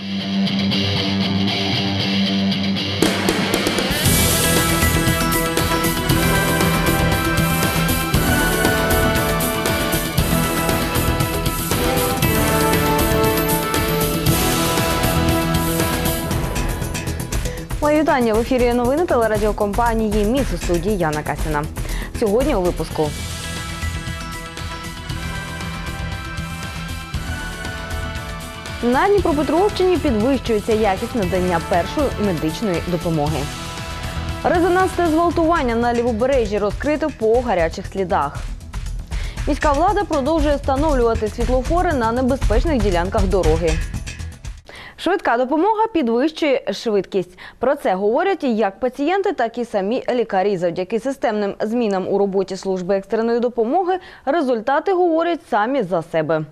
Мої вітання в ефірі новини телерадіокомпанії Міс у студії Яна Касіна. Сьогодні у випуску. На Дніпропетровщині підвищується якість надання першої медичної допомоги. Резонансне зґвалтування на лівобережжі розкрито по гарячих слідах. Міська влада продовжує встановлювати світлофори на небезпечних ділянках дороги. Швидка допомога підвищує швидкість. Про це говорять як пацієнти, так і самі лікарі. Завдяки системним змінам у роботі служби екстреної допомоги результати говорять самі за себе.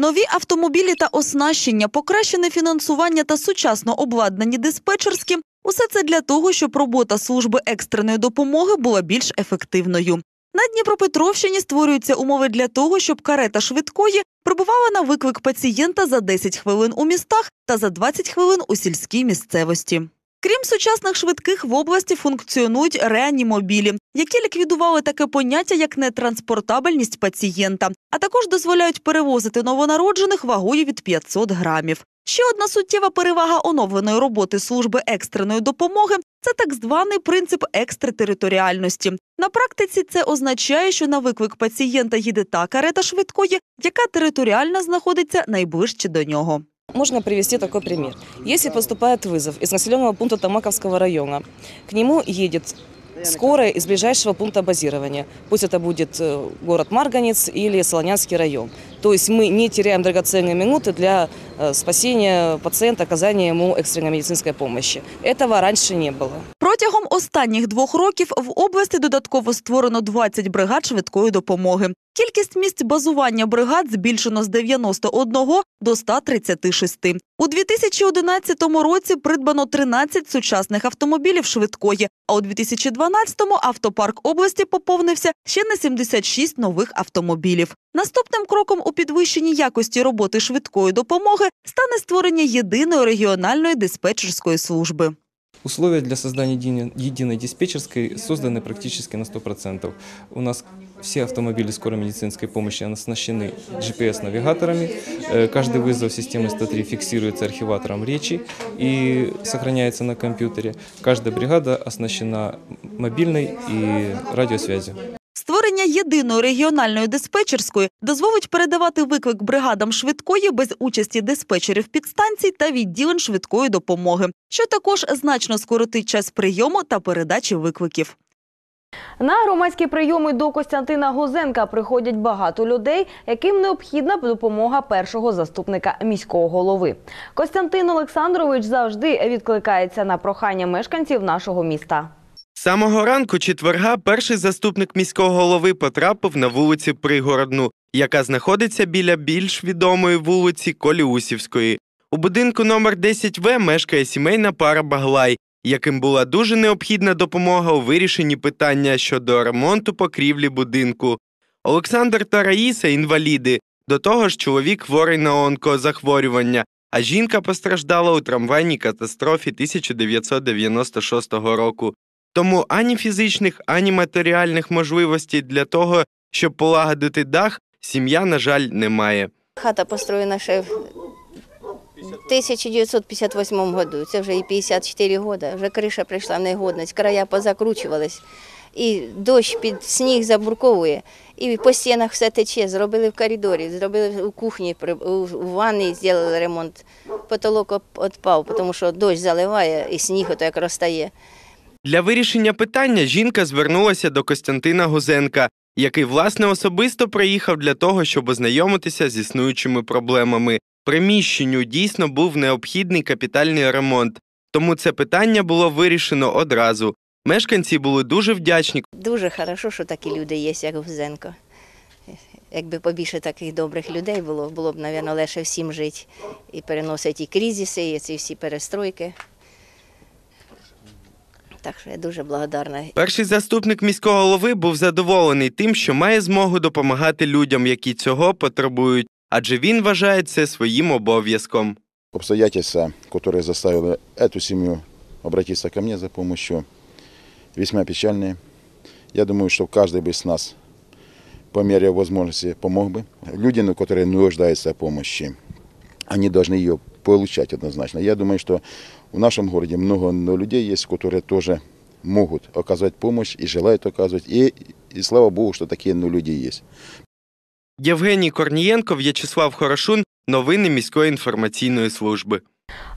Нові автомобілі та оснащення, покращене фінансування та сучасно обладнані диспетчерські – усе це для того, щоб робота служби екстреної допомоги була більш ефективною. На Дніпропетровщині створюються умови для того, щоб карета швидкої прибувала на виклик пацієнта за 10 хвилин у містах та за 20 хвилин у сільській місцевості. Крім сучасних швидких, в області функціонують реанімобілі, які ліквідували таке поняття, як нетранспортабельність пацієнта, а також дозволяють перевозити новонароджених вагою від 500 грамів. Ще одна суттєва перевага оновленої роботи служби екстреної допомоги це так званий принцип екстратериторіальності. На практиці це означає, що на виклик пацієнта їде та карета швидкої, яка територіально знаходиться найближче до нього. Можно привести такой пример. Если поступает вызов из населенного пункта Тамаковского района, к нему едет скорая из ближайшего пункта базирования. Пусть это будет э, город Марганец или Солонянский район. То есть мы не теряем драгоценные минуты для э, спасения пациента, оказания ему экстренной медицинской помощи. Этого раньше не было. Протягом останніх двох років в області додатково створено 20 бригад швидкої допомоги. Кількість місць базування бригад збільшено з 91 до 136. У 2011 році придбано 13 сучасних автомобілів швидкої, а у 2012-му автопарк області поповнився ще на 76 нових автомобілів. Наступним кроком у підвищенні якості роботи швидкої допомоги стане створення єдиної регіональної диспетчерської служби. Условия для создания единой, единой диспетчерской созданы практически на 100%. У нас все автомобили скорой медицинской помощи оснащены GPS-навигаторами. Э, Каждый вызов системы 103 фиксируется архиватором речи и сохраняется на компьютере. Каждая бригада оснащена мобильной и радиосвязью. Створення єдиної регіональної диспетчерської дозволить передавати виклик бригадам швидкої без участі диспетчерів підстанцій та відділень швидкої допомоги, що також значно скоротить час прийому та передачі викликів. На громадські прийоми до Костянтина Гузенка приходять багато людей, яким необхідна допомога першого заступника міського голови. Костянтин Олександрович завжди відкликається на прохання мешканців нашого міста. Самого ранку четверга перший заступник міського голови потрапив на вулицю Пригородну, яка знаходиться біля більш відомої вулиці Коліусівської. У будинку номер 10В мешкає сімейна пара Баглай, яким була дуже необхідна допомога у вирішенні питання щодо ремонту покрівлі будинку. Олександр та Раїса інваліди. До того ж, чоловік хворий на онкозахворювання, а жінка постраждала у трамвайній катастрофі 1996 року. Тому ані фізичних, ані матеріальних можливостей для того, щоб полагодити дах, сім'я, на жаль, не має. Хата построєна ще в 1958 году. Це вже і 54 роки. Вже криша прийшла в негодність, края позакручувались. І дощ під сніг забурковує, і по стінах все тече. Зробили в коридорі, зробили у кухні, у ванні зробили ремонт. Потолок відпав, тому що дощ заливає і сніг ото як розтає. Для вирішення питання жінка звернулася до Костянтина Гузенка, який власне особисто приїхав для того, щоб ознайомитися з існуючими проблемами. Приміщенню дійсно був необхідний капітальний ремонт, тому це питання було вирішено одразу. Мешканці були дуже вдячні, Дуже хорошо, що такі люди є, як Гузенко. Якби побільше таких добрих людей було, було б, мабуть, легше всім жити і переносити і кризиси, і ці всі перестройки. Так що я дуже благодарна. Перший заступник міського голови був задоволений тим, що має змогу допомагати людям, які цього потребують, адже він вважає це своїм обов'язком. Обстоятельства, которые заставили эту семью обратиться ко мне за помощью, весьма печальные. Я думаю, что каждый бы из нас по мере возможности помог бы. Люди, ну, которые нуждаются в помощи, они должны ее получать однозначно. Я думаю, что в нашем городе много ну, людей есть, которые тоже могут оказывать помощь и желают оказывать. И, и слава Богу, что такие ну, люди есть. Євгеній Корнієнко, В'ячеслав Хорошун. Новини міської інформаційної служби.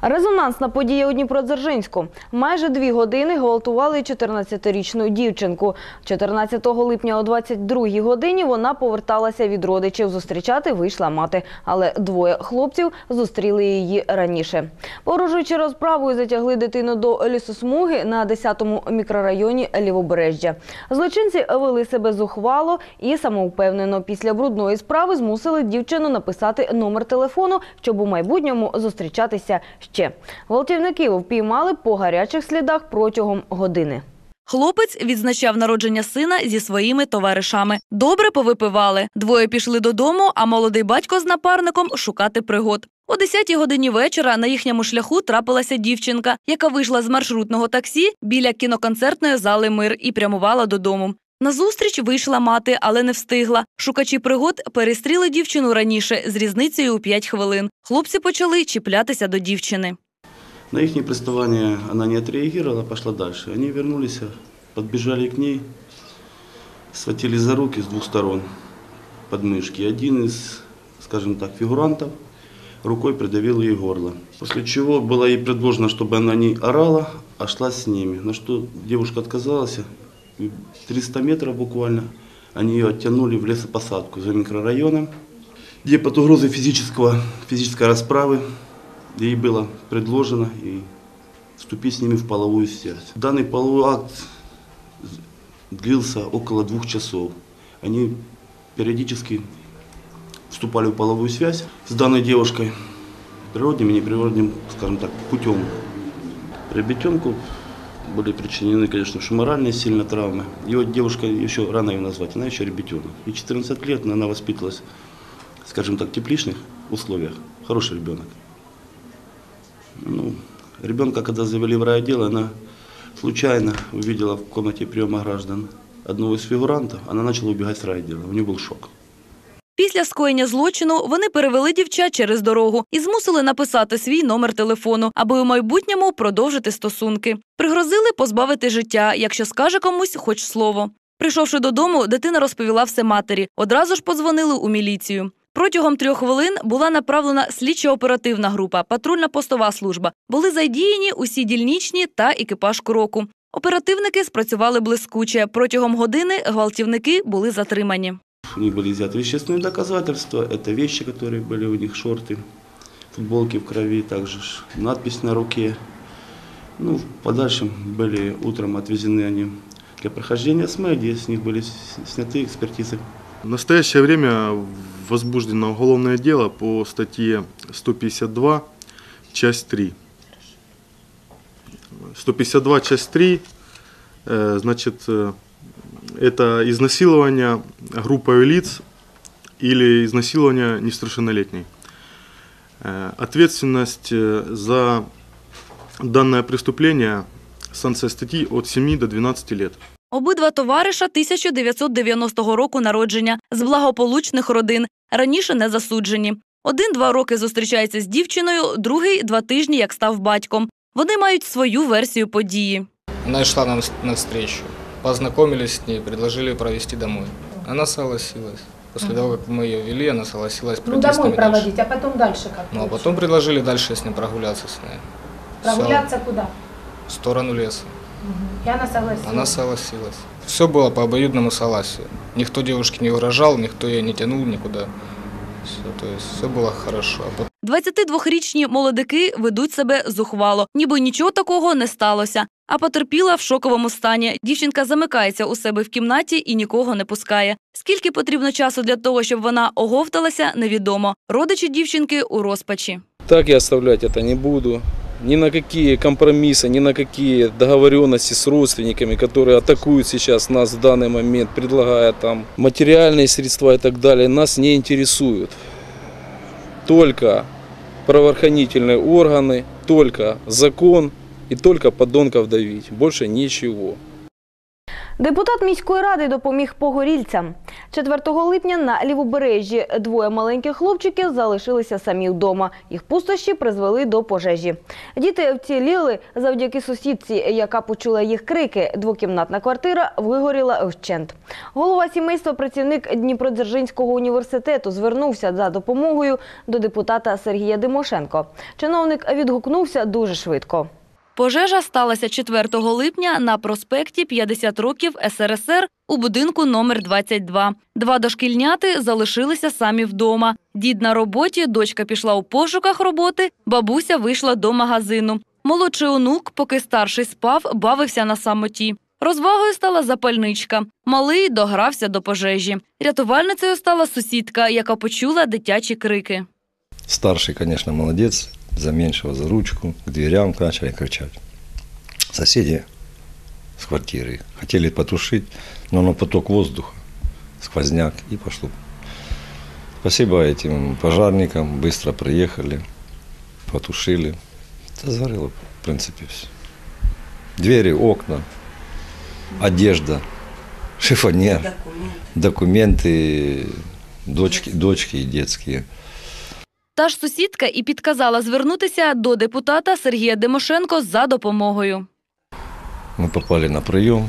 Резонансна подія у Дніпродзержинську. Майже дві години гвалтували 14-річну дівчинку. 14 липня о 22-й годині вона поверталася від родичів. Зустрічати вийшла мати, але двоє хлопців зустріли її раніше. Порожуючи розправою, затягли дитину до лісосмуги на 10-му мікрорайоні Лівобережжя. Злочинці вели себе зухвало і самовпевнено. Після брудної справи змусили дівчину написати номер телефону, щоб у майбутньому зустрічатися ще. Гвалтівників впіймали по гарячих слідах протягом години. Хлопець відзначав народження сина зі своїми товаришами. Добре повипивали. Двоє пішли додому, а молодий батько з напарником шукати пригод. О 10-й годині вечора на їхньому шляху трапилася дівчинка, яка вийшла з маршрутного таксі біля кіноконцертної зали Мир і прямувала додому. Назустріч вийшла мати, але не встигла. Шукачі пригод перестріли дівчину раніше з різницею у 5 хвилин. Хлопці почали чіплятися до дівчини. На их приставание она не отреагировала, пошла дальше. Они вернулись, подбежали к ней, схватили за руки с двух сторон подмышки. Один из, скажем так, фигурантов рукой придавил ей горло. После чего было ей предложено, чтобы она не орала, а шла с ними. На что девушка отказалась. И 300 метров буквально они ее оттянули в лесопосадку за микрорайоном, где под угрозой физического, физической расправы ей было предложено и вступить с ними в половую связь. Данный половой акт длился около двух часов. Они периодически вступали в половую связь с данной девушкой природным и неприродным, скажем так, путем. Ребятенку были причинены, конечно, моральные сильно травмы. И вот девушка, еще рано ее назвать, она еще ребятенок. И 14 лет, но она воспитывалась, скажем так, в тепличных условиях. Хороший ребенок. Ну, ребенка, когда завели в райотдел, она случайно увидела в комнате приема граждан одного из фигурантов, она начала убегать с райотдела. У нее был шок. Після скоєння злочину вони перевели дівчат через дорогу і змусили написати свій номер телефону, аби у майбутньому продовжити стосунки. Пригрозили позбавити життя, якщо скаже комусь хоч слово. Прийшовши додому, дитина розповіла все матері. Одразу ж подзвонили у міліцію. Протягом трьох хвилин була направлена слідчо-оперативна група, патрульна постова служба. Були задіяні усі дільничні та екіпаж кроку. Оперативники спрацювали блискуче. Протягом години гвалтівники були затримані. У них были изъяты вещественные доказательства. Это вещи, которые были у них, шорты, футболки в крови, также надпись на руке. Ну, в подальшем были утром отвезены они для прохождения СМЭ, где с них были сняты экспертизы. В настоящее время возбуждено уголовное дело по статье 152, часть 3. 152, часть 3, э, значит, э, это изнасилование группой лиц или изнасилование несовершеннолетней. Э, Ответственность э, за данное преступление, санкция статьи от 7 до 12 лет. Обидва товариша 1990 року народження з благополучних родин, раніше не засуджені. Один-два роки зустрічається з дівчиною, другий два тижні як став батьком. Вони мають свою версію події. Она шла нам навстречу. Познакомились с ней, предложили провести домой. Она согласилась. После того, как мы ее вели, она согласилась Ну, пройти с домой нами дальше. проводить, а потом дальше как? Ну, а потом предложили дальше с ней прогуляться с ней. Прогуляться куда? В сторону леса. И она согласилась. Она согласилась. Все было по обоюдному согласию. Никто девушке не угрожал, никто ее не тянул никуда. Все, то есть все було хорошо. А потом 22-річні молодики ведуть себе зухвало, ніби нічого такого не сталося. А потерпіла в шоковому стані. Дівчинка замикається у себе в кімнаті і нікого не пускає. Скільки потрібно часу для того, щоб вона оговталася, невідомо. Родичі дівчинки у розпачі. Так я оставляти це не буду Ни на какие компромиссы, ни на какие договоренности с родственниками, которые атакуют сейчас нас в данный момент, предлагая там материальные средства и так далее, нас не интересуют. Только правоохранительные органы, только закон и только подонков давить. Больше ничего. Депутат міської ради допоміг погорільцям. 4 липня на лівобережжі двоє маленьких хлопчиків залишилися самі вдома. Їх пустощі призвели до пожежі. Діти вціліли завдяки сусідці, яка почула їх крики. Двокімнатна квартира вигоріла вщент. Голова сімейства, працівник Дніпродзержинського університету, звернувся за допомогою до депутата Сергія Димошенко. Чиновник відгукнувся дуже швидко. Пожежа сталася 4 липня на проспекті 50 років СРСР у будинку номер 22. Два дошкільняти залишилися самі вдома. Дід на роботі, дочка пішла у пошуках роботи, бабуся вийшла до магазину. Молодший онук, поки старший спав, бавився на самоті. Розвагою стала запальничка. Малий догрався до пожежі. Рятувальницею стала сусідка, яка почула дитячі крики. Старший, конечно, молодец, за меньшего за ручку, к дверям начали кричать. Соседи с квартиры хотели потушить, но на поток воздуха, сквозняк, и пошло. Спасибо этим пожарникам, быстро приехали, потушили. Это сгорело, в принципе, все. Двери, окна, одежда, шифонер, документы, дочки, дочки и детские. Та ж сусідка і підказала звернутися до депутата Сергія Димошенко за допомогою. Мы попали на прием,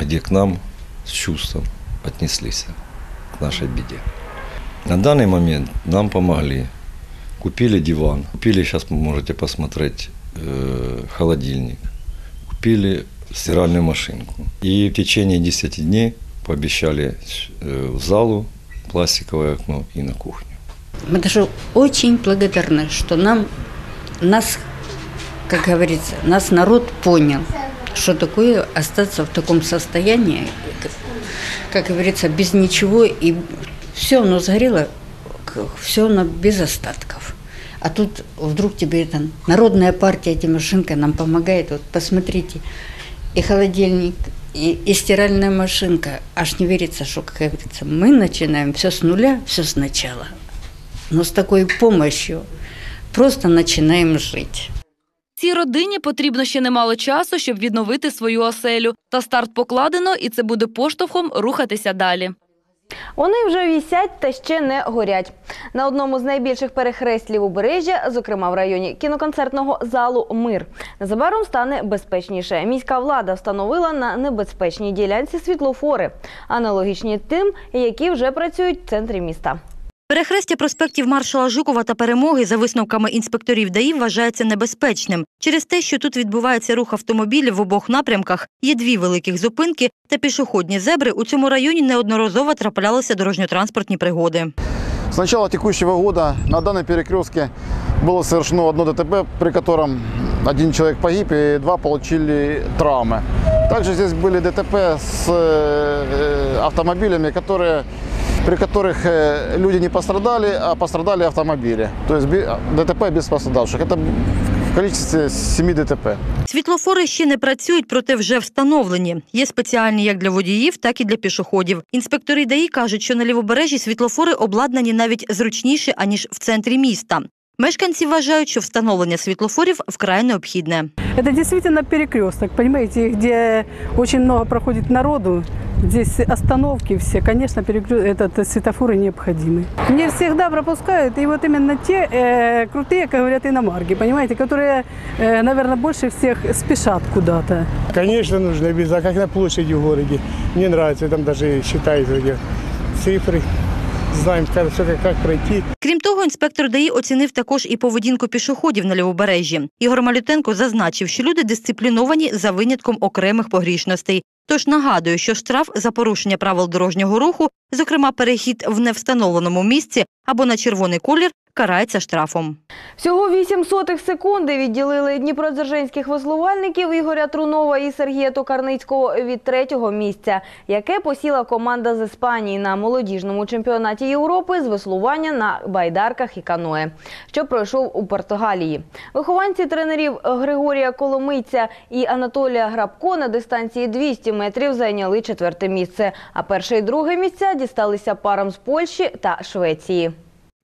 где к нам с чувством отнеслись к нашей беде. На данный момент нам помогли. Купили диван, купили, сейчас вы можете посмотреть, э, холодильник, купили стиральную машинку. И в течение 10 дней пообещали э, в залу пластиковое окно и на кухню. Мы даже очень благодарны, что нам, нас, как говорится, нас народ понял, что такое остаться в таком состоянии, как- говорится, без ничего, и все оно сгорело, все оно без остатков. А тут вдруг тебе это народная партия Тимошенко нам помогает. Вот посмотрите, и холодильник, и, и стиральная машинка. Аж не верится, что, как говорится, мы начинаем все с нуля, все сначала. Но с такой помощью просто начинаем жить. Цій родині потрібно ще немало часу, щоб відновити свою оселю. Та старт покладено, і це буде поштовхом рухатися далі. Вони вже вісять та ще не горять. На одному з найбільших перехрест лівобережжя, зокрема в районі кіноконцертного залу Мир. Незабаром стане безпечніше. Міська влада встановила на небезпечній ділянці світлофори, аналогічні тим, які вже працюють в центрі міста. Перехрестя проспектів маршала Жукова та Перемоги за висновками інспекторів ДАІ вважається небезпечним. Через те, що тут відбувається рух автомобілів в обох напрямках, є дві великих зупинки та пішохідні зебри. У цьому районі неодноразово траплялися дорожньо-транспортні пригоди. С начала текущего года на данном перекрестке было совершено одно ДТП, при котором один человек погиб и два получили травмы. Также здесь были ДТП с э, автомобилями, которые, при которых э, люди не пострадали, а пострадали автомобили. То есть би- ДТП без пострадавших. Это в количестве 7 ДТП. Світлофори ще не працюють, проте вже встановлені. Є спеціальні як для водіїв, так і для пішоходів. Інспектори ДАІ кажуть, що на лівобережжі світлофори обладнані навіть зручніше, аніж в центрі міста. Мешканці вважають, що встановлення світлофорів вкрай необхідне. Это действительно перекресток, понимаете, где очень много проходит народу. Здесь остановки все, конечно, перекрё- этот, светофоры необходимы. Не всегда пропускают, и вот именно те э, крутые, как говорят, иномарки, понимаете, которые, э, наверное, больше всех спешат куда-то. Конечно, нужно без, а как на площади в городе. Мне нравится, там даже считают эти цифры, знаем, как, як пройти. Крім того, інспектор ДАІ оцінив також і поведінку пішоходів на лівобережжі. Ігор Малютенко зазначив, що люди дисципліновані за винятком окремих погрішностей. Тож нагадує, що штраф за порушення правил дорожнього руху, зокрема перехід в невстановленому місці або на червоний колір, карається штрафом. Всього 8 сотих секунди відділили дніпродзержинських веслувальників Ігоря Трунова і Сергія Токарницького від третього місця, яке посіла команда з Іспанії на молодіжному чемпіонаті Європи з веслування на байдарках і каное, що пройшов у Португалії. Вихованці тренерів Григорія Коломийця і Анатолія Грабко на дистанції 200 метрів зайняли четверте місце, а перше і друге місця дісталися парам з Польщі та Швеції.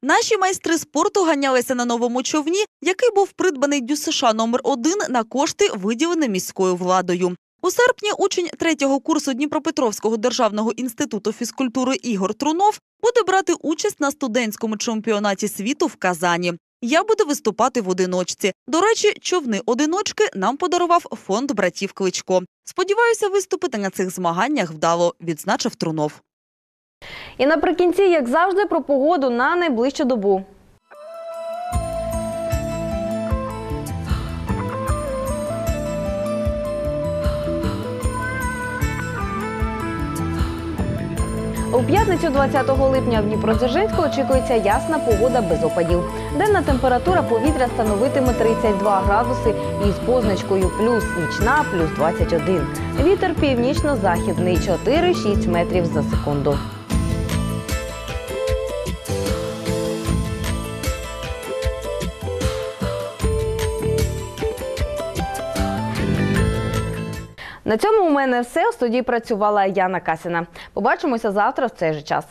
Наші майстри спорту ганялися на новому човні, який був придбаний ДЮСШ номер 1 на кошти, виділені міською владою. У серпні учень третього курсу Дніпропетровського державного інституту фізкультури Ігор Трунов буде брати участь на студентському чемпіонаті світу в Казані. Я буду виступати в одиночці. До речі, човни одиночки нам подарував фонд братів Кличко. Сподіваюся, виступити на цих змаганнях вдало, відзначив Трунов. І наприкінці, як завжди, про погоду на найближчу добу. У п'ятницю 20 липня в Дніпродзержинську очікується ясна погода без опадів. Денна температура повітря становитиме 32 градуси із позначкою плюс нічна, плюс 21. Вітер північно-західний 4-6 метрів за секунду. На цьому у мене все. У студії працювала Яна Касіна. Побачимося завтра в цей же час.